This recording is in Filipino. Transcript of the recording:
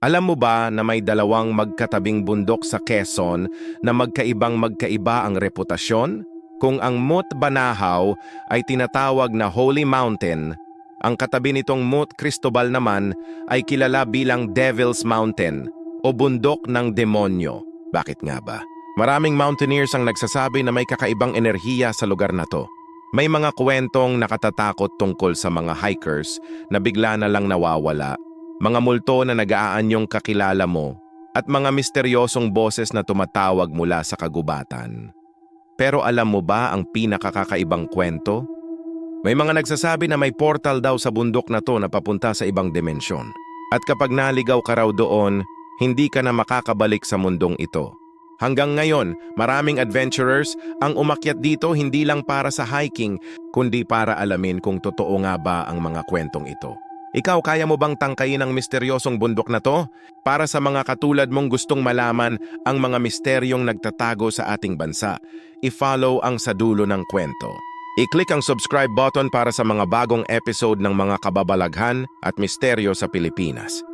Alam mo ba na may dalawang magkatabing bundok sa Quezon na magkaibang magkaiba ang reputasyon? Kung ang Mut Banahaw ay tinatawag na Holy Mountain, ang katabi nitong Mut Cristobal naman ay kilala bilang Devil's Mountain o bundok ng demonyo. Bakit nga ba? Maraming mountaineers ang nagsasabi na may kakaibang enerhiya sa lugar na to. May mga kwentong nakatatakot tungkol sa mga hikers na bigla na lang nawawala, mga multo na nag-aanyong kakilala mo, at mga misteryosong boses na tumatawag mula sa kagubatan. Pero alam mo ba ang pinakakakaibang kwento? May mga nagsasabi na may portal daw sa bundok na to na papunta sa ibang dimensyon. At kapag naligaw ka raw doon, hindi ka na makakabalik sa mundong ito. Hanggang ngayon, maraming adventurers ang umakyat dito hindi lang para sa hiking, kundi para alamin kung totoo nga ba ang mga kwentong ito. Ikaw, kaya mo bang tangkayin ang misteryosong bundok na to? Para sa mga katulad mong gustong malaman ang mga misteryong nagtatago sa ating bansa, i-follow ang sa dulo ng kwento. I-click ang subscribe button para sa mga bagong episode ng mga kababalaghan at misteryo sa Pilipinas.